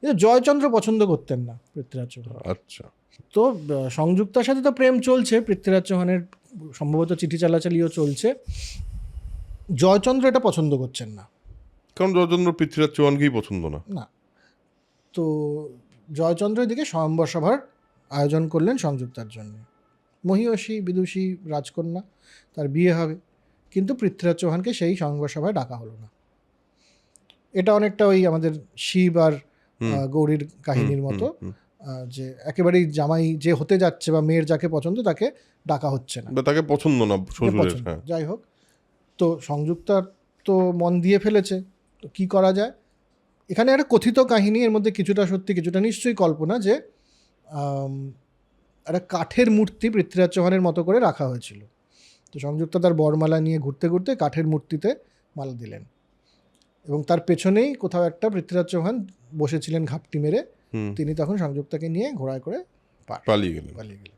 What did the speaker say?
কিন্তু জয়চন্দ্র পছন্দ করতেন না পৃথ্বীরাজ চৌহান। আচ্ছা। তো সংযুক্তার সাথে তো প্রেম চলছে পৃথ্বীরাজ চৌহানের সম্ভবত চিঠি চালাচালিও চলছে। জয়চন্দ্র এটা পছন্দ করছেন না। কারণ জয়চন্দ্র পৃথ্বীরাজ চৌহানকেই পছন্দ না। না। তো জয়চন্দ্র এদিকে স্বয়ম্বর সভার আয়োজন করলেন সংযুক্তার জন্য। মহিষী বিদুষী রাজকন্যা তার বিয়ে হবে। কিন্তু পৃথ্বীরাজ চৌহানকে সেই স্বয়ম্বর সভায় ডাকা হলো না। এটা অনেকটা ওই আমাদের শিব আর গৌরীর কাহিনীর মতো যে একেবারেই জামাই যে হতে যাচ্ছে বা মেয়ের যাকে পছন্দ তাকে ডাকা হচ্ছে না। তাকে পছন্দ না। হ্যাঁ। যাই হোক তো সংযুক্তার তো মন দিয়ে ফেলেছে তো কি করা যায়? এখানে একটা কথিত কাহিনী এর মধ্যে কিছুটা সত্যি কিছুটা নিশ্চয়ই কল্পনা যে একটা কাঠের মূর্তি পৃথ্বীরাজ চৌহানের মতো করে রাখা হয়েছিল। তো সংযুক্তা তার বরমালা নিয়ে ঘুরতে ঘুরতে কাঠের মূর্তিতে মালা দিলেন। এবং তার পেছনেই কোথাও একটা পৃথ্বীরাজ চৌহান বসেছিলেন ঘাপটি মেরে। তিনি তখন সংযুক্তাকে নিয়ে ঘোড়ায় করে পালিয়ে গেলেন। পালিয়ে গেলেন।